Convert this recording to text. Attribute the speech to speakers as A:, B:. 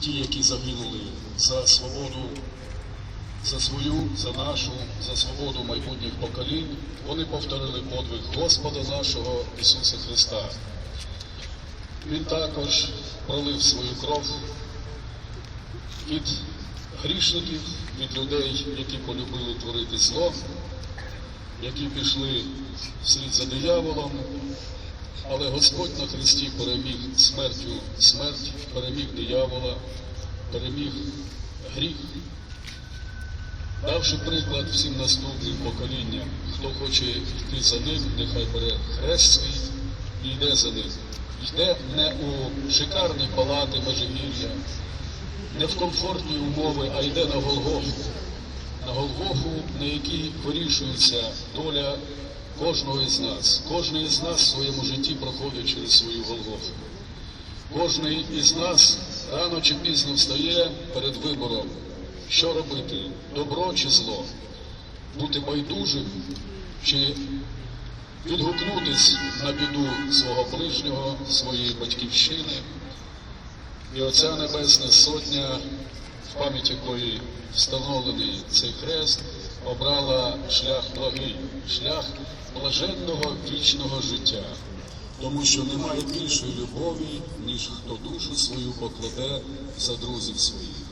A: ті, які загинули за свободу, за свою, за нашу, за свободу майбутніх поколінь, вони повторили подвиг Господа нашого Ісуса Христа. Він також пролив свою кров від грішників, від людей, які полюбили творити зло, які пішли вслід за дияволом, але Господь на Христі переміг смертю смерть, переміг диявола, переміг гріх, давши приклад всім наступним поколінням, хто хоче йти за ним, нехай бере хрест свій і йде за ним. Йде не у шикарні палати Межигір'я, не в комфортні умови, а йде на Голгофу. На Голгофу, на якій вирішується доля кожного із нас. Кожен із нас в своєму житті проходить через свою Голгофу. Кожен із нас рано чи пізно встає перед вибором, що робити, добро чи зло, бути байдужим чи відгукнутись на біду свого ближнього, своєї батьківщини. І оця Небесна Сотня, в пам'ять якої встановлений цей хрест, обрала шлях благий, шлях блаженного вічного життя, тому що немає більшої любові, ніж хто душу свою покладе за друзів своїх.